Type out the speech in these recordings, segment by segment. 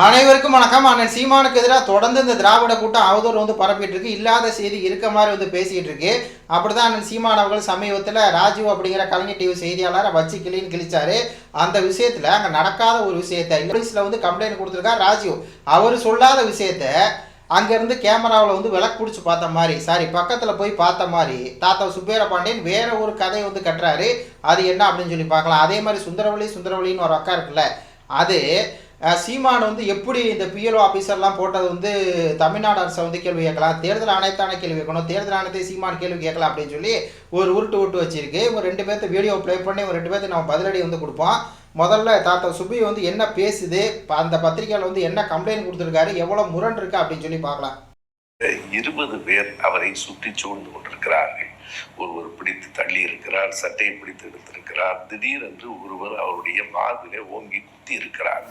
அனைவருக்கும் வணக்கம். அண்ணன் சீமானுக்கு எதிராக தொடர்ந்து இந்த திராவிட கூட்டம் அவதூறு வந்து பரப்பிட்டு இருக்கு இல்லாத செய்தி இருக்க மாதிரி வந்து பேசிக்கிட்டு இருக்கு அப்படிதான் அண்ணன் சீமான் அவர்கள் சமீபத்தில் ராஜீவ் அப்படிங்கிற கலைஞர் டிவி செய்தியாளரை வச்சு கிளின்னு கிழிச்சாரு. அந்த விஷயத்துல அங்கே நடக்காத ஒரு விஷயத்த இங்கிலீஷில் வந்து கம்ப்ளைண்ட் கொடுத்துருக்காரு ராஜீவ். அவர் சொல்லாத விஷயத்த அங்கேருந்து கேமராவில் வந்து விளக்கு பிடிச்சி பார்த்த மாதிரி சாரி பக்கத்தில் போய் பார்த்த மாதிரி தாத்தா சுப்பேர பாண்டியன் வேற ஒரு கதையை வந்து கட்டுறாரு. அது என்ன அப்படின்னு சொல்லி பார்க்கலாம். அதே மாதிரி சுந்தரவழி சுந்தரவழின்னு ஒரு அக்கா இருக்குல்ல அது சீமான் வந்து எப்படி இந்த பிஎல்ஓ ஆஃபீஸர்லாம் போட்டது வந்து தமிழ்நாடு அரசை வந்து கேள்வி கேட்கலாம் தேர்தல் ஆணையத்தான கேள்வி கேட்கணும்? தேர்தல் ஆணையத்தை சீமான் கேள்வி கேட்கலாம் அப்படின்னு சொல்லி ஒரு உருட்டு விட்டு வச்சிருக்கு. இவங்க ரெண்டு பேர்த்த வீடியோ ப்ளே பண்ணி இவங்க ரெண்டு பேர்த்து நம்ம பதிலடி வந்து கொடுப்போம். முதல்ல தாத்தா சுபி வந்து என்ன பேசுது? ப- அந்த பத்திரிக்கையில் வந்து என்ன கம்ப்ளைண்ட் கொடுத்துருக்காரு? எவ்வளோ முரண் இருக்கு அப்படின்னு சொல்லி பார்க்கலாம். இருபது பேர் அவரை சுற்றி சூழ்ந்து கொண்டிருக்கிறார்கள். ஒருவர் பிடித்து தள்ளி இருக்கிறார் சட்டையை பிடித்து எடுத்திருக்கிறார். திடீரென்று ஒருவர் அவருடைய மார்பிலே ஓங்கி குத்தி இருக்கிறார்.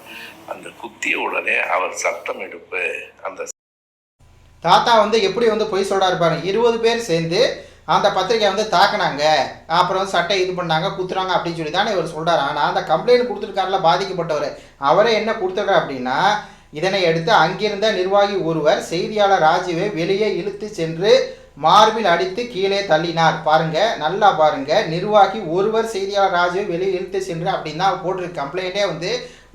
அந்த குத்திய உடனே அவர் சத்தம் எடுப்பு அந்த தாத்தா வந்து எப்படி வந்து பொய் சொல்றாரு பாருங்க. இருபது பேர் சேர்ந்து அந்த பத்திரிக்கை வந்து தாக்குனாங்க. அப்புறம் வந்து சட்டை இது பண்ணாங்க குத்துறாங்க அப்படின்னு சொல்லி தானே இவர் சொல்கிறார் ஆனால் அந்த கம்ப்ளைண்ட் கொடுத்துருக்காருல பாதிக்கப்பட்டவர். அவரே என்ன கொடுத்துருக்காரு அப்படின்னா இதனை எடுத்து அங்கிருந்த நிர்வாகி ஒருவர் செய்தியாளர் ராஜுவை வெளியே இழுத்து சென்று மார்பில் அடித்து கீழே தள்ளினார். பாருங்க நல்லா பாருங்க. நிர்வாகி ஒருவர் செய்தியாளர் ராஜுவை வெளியே இழுத்து சென்று அப்படின்னு தான் போட்டிருக்கு கம்ப்ளைண்ட்டே வந்து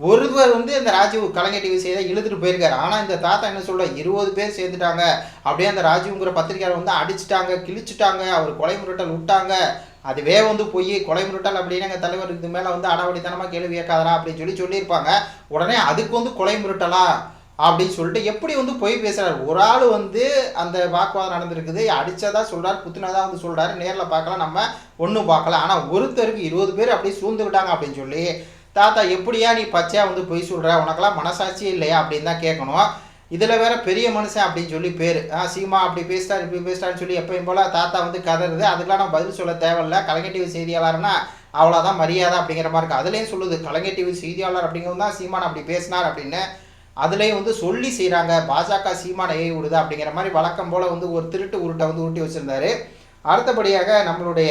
ஒருவர் வந்து இந்த ராஜீவ் கலைஞர் டிவி செய்த இழுத்துட்டு போயிருக்காரு. ஆனால் இந்த தாத்தா என்ன சொல்ல இருபது பேர் சேர்ந்துட்டாங்க. அப்படியே அந்த ராஜீவ்ங்கிற பத்திரிக்கையாளர் வந்து அடிச்சிட்டாங்க கிழிச்சிட்டாங்க அவர் கொலை முரட்டல் விட்டாங்க. அதுவே வந்து போய் கொலை முரட்டல் அப்படின்னு எங்கள் தலைவர் இது மேலே வந்து அடாவடித்தனமாக கேள்வி கேட்காதரா அப்படின்னு சொல்லி சொல்லியிருப்பாங்க. உடனே அதுக்கு வந்து கொலை முரட்டலா? அப்படின்னு சொல்லிட்டு எப்படி வந்து பொய் பேசுறாரு? ஒரு ஆள் வந்து அந்த வாக்குவாதம் நடந்திருக்குது அடிச்சதா சொல்றாரு குத்துனதா வந்து சொல்றாரு நேரில் பார்க்கலாம் நம்ம ஒன்றும் பார்க்கல. ஆனால் ஒருத்தருக்கு இருபது பேர் அப்படியே சூழ்ந்துக்கிட்டாங்க அப்படின்னு சொல்லி தாத்தா எப்படியா நீ பச்சையா வந்து பொய் சொல்ற? உனக்கெல்லாம் மனசாட்சியே இல்லையா? அப்படின்னு தான் கேட்கணும். இதில் வேற பெரிய மனுஷன் அப்படின்னு சொல்லி பேர். ஆ சீமா அப்படி பேசிட்டார் இப்படி பேசிட்டான்னு சொல்லி எப்பயும் போல தாத்தா வந்து கதறுது. அதுக்கெல்லாம் நம்ம பதில் சொல்ல தேவையில்ல. கலைஞர் டிவி செய்தியாளர்னா அவ்வளோதான் மரியாதை அப்படிங்கிற மாதிரி இருக்கு. அதுலேயும் சொல்லுது கலைஞர் டிவி செய்தியாளர் அப்படிங்கிறது தான் சீமான் அப்படி பேசினார் அப்படின்னு அதுலேயும் வந்து சொல்லி செய்கிறாங்க பாஜக சீமான ஏ விடுது அப்படிங்கிற மாதிரி வழக்கம் போல் வந்து ஒரு திருட்டு உருட்டை வந்து ஊட்டி வச்சிருந்தாரு. அடுத்தபடியாக நம்மளுடைய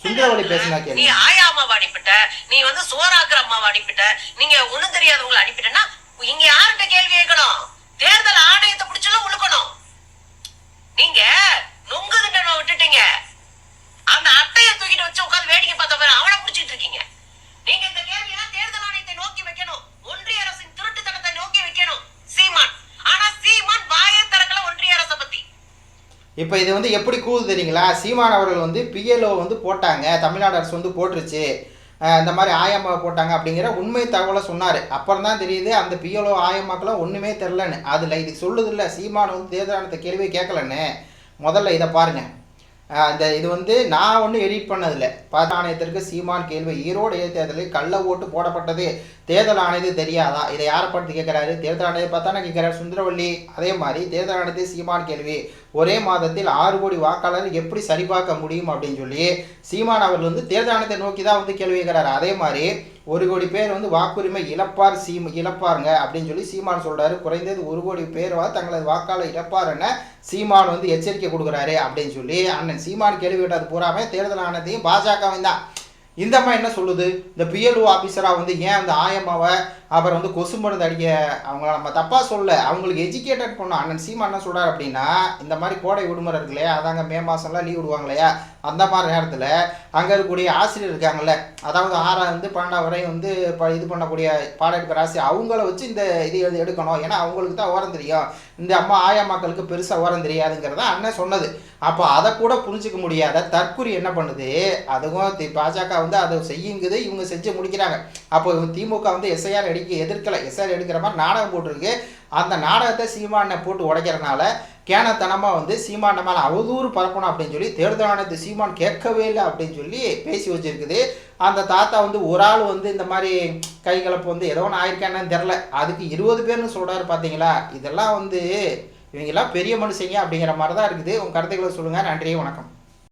சுந்தரவழி பேசினா நீ ஆயா அம்மாவை அனுப்பிட்ட நீ வந்து சோராக்கிற அம்மாவை அனுப்பிட்ட நீங்க ஒண்ணும் தெரியாதவங்களை அனுப்பிட்டேன்னா இங்க யார்கிட்ட கேள்வி கேட்கணும்? தேர்தல் ஆணையத்தை பிடிச்சாலும் உழுக்கணும். நீங்க நுங்கு திண்டனை விட்டுட்டீங்க அந்த அட்டையை தூக்கிட்டு வச்சு உட்கார்ந்து வேடிக்கை பார்த்த பாரு அவனை பிடிச்சிட்டு இருக்கீங்க நீங்க இந்த கேள்வியெல்லாம் தேர்தல் ஆணையத்தை நோக்கி வைக்கணும் ஒன்றிய அரசின் திருட்டுத்தனத்தை நோக்கி வைக்கணும் சீமான் ஆனா சீமான் வாயை திறக்கல ஒன்றிய அரசை பத்தி இப்போ இது வந்து எப்படி கூது தெரியுங்களா? சீமான் அவர்கள் வந்து பிஎல்ஓ வந்து போட்டாங்க. தமிழ்நாடு அரசு வந்து போட்டுருச்சு. இந்த மாதிரி ஆயம்மா போட்டாங்க அப்படிங்கிற உண்மை தகவலை சொன்னார். அப்புறம் தான் தெரியுது அந்த பிஎல்ஓ ஆயம்மாக்கெல்லாம் ஒன்றுமே தெரிலன்னு. அதில் இது சொல்லுதில்ல சீமான் வந்து தேர்தலானத்தை கேள்வி கேட்கலன்னு. முதல்ல இதை பாருங்கள் அந்த இது வந்து நான் ஒன்றும் எடிட் பண்ணதில்லை. பார்த்த ஆணையத்திற்கு சீமான் கேள்வி ஈரோடு இடைத்தேர்தலில் கள்ள ஓட்டு போடப்பட்டது. தேர்தல் ஆணையது தெரியாதா? இதை யாரை பார்த்து கேட்குறாரு? தேர்தல் ஆணையத்தை நான் கேட்குறாரு? சுந்தரவள்ளி. அதே மாதிரி தேர்தல் ஆணையத்தை சீமான் கேள்வி ஒரே மாதத்தில் ஆறு கோடி வாக்காளர் எப்படி சரிபார்க்க முடியும் அப்படின்னு சொல்லி சீமான் அவர்கள் வந்து தேர்தல் ஆணையத்தை நோக்கி தான் வந்து கேள்வி கேட்குறாரு. அதே மாதிரி ஒரு கோடி பேர் வந்து வாக்குரிமை இழப்பார் சீம் இழப்பாருங்க அப்படின்னு சொல்லி சீமான் சொல்கிறாரு குறைந்தது ஒரு கோடி பேர் தங்களது வாக்காளர் இழப்பாருன்னு சீமான் வந்து எச்சரிக்கை கொடுக்குறாரு அப்படின்னு சொல்லி அண்ணன் சீமான் கேள்வி கேட்டது பூராமே தேர்தல் ஆனதையும் பாஜகவின் தான். இந்த அம்மா என்ன சொல்லுது? இந்த பிஎல்ஓ ஆஃபீஸராக வந்து ஏன் அந்த ஆயம்மாவை அப்புறம் வந்து கொசு மருந்து அடிக்க அவங்கள நம்ம தப்பாக சொல்ல அவங்களுக்கு எஜுகேட்டட் பண்ணோம் அண்ணன் சீமா என்ன சொல்கிறார் அப்படின்னா இந்த மாதிரி கோடை விடுமுறை இருக்கு இல்லையா? அதாங்க மே மாதம்லாம் லீவ் விடுவாங்க இல்லையா? அந்த மாதிரி நேரத்தில் அங்கே இருக்கக்கூடிய ஆசிரியர் இருக்காங்கல்ல அதாவது ஆறாவது பன்னெண்டாவது வரையும் வந்து ப இது பண்ணக்கூடிய பாடம் எடுக்கிற ஆசிரியர் அவங்கள வச்சு இந்த இது எடுக்கணும். ஏன்னா அவங்களுக்கு தான் ஓரம் தெரியும். இந்த அம்மா ஆயா மக்களுக்கு பெருசாக ஓரம் தெரியாதுங்கிறத அண்ணன் சொன்னது. அப்போ அதை கூட புரிஞ்சிக்க முடியாத தற்குறி என்ன பண்ணுது? அதுவும் தி- பாஜக வந்து அதை செய்யுங்குது இவங்க செஞ்சு முடிக்கிறாங்க. அப்போ இவங்க திமுக வந்து எஸ்ஐஆர் அடிக்க எதிர்க்கலை. எஸ்ஐஆர் எடுக்கிற மாதிரி நாடகம் போட்டிருக்கு. அந்த நாடகத்தை சீமானை போட்டு உடைக்கிறனால கேனத்தனமாக வந்து சீமான மேலே அவதூறு பரப்பணும் அப்படின்னு சொல்லி தேர்தல் ஆணையத்தை சீமான் கேட்கவே இல்லை அப்படின்னு சொல்லி பேசி வச்சிருக்குது. அந்த தாத்தா வந்து ஒரு ஆள் வந்து இந்த மாதிரி கை கலப்பு வந்து ஏதோ ஒன்று ஆயிருக்கானு தெரில அதுக்கு இருபது பேர்னு சொல்கிறாரு பார்த்தீங்களா இதெல்லாம் வந்து இவங்கெல்லாம் பெரிய மனுஷங்க அப்படிங்கிற மாதிரி தான் இருக்குது. உங்கள் கருத்துக்களை சொல்லுங்கள் நன்றி வணக்கம்.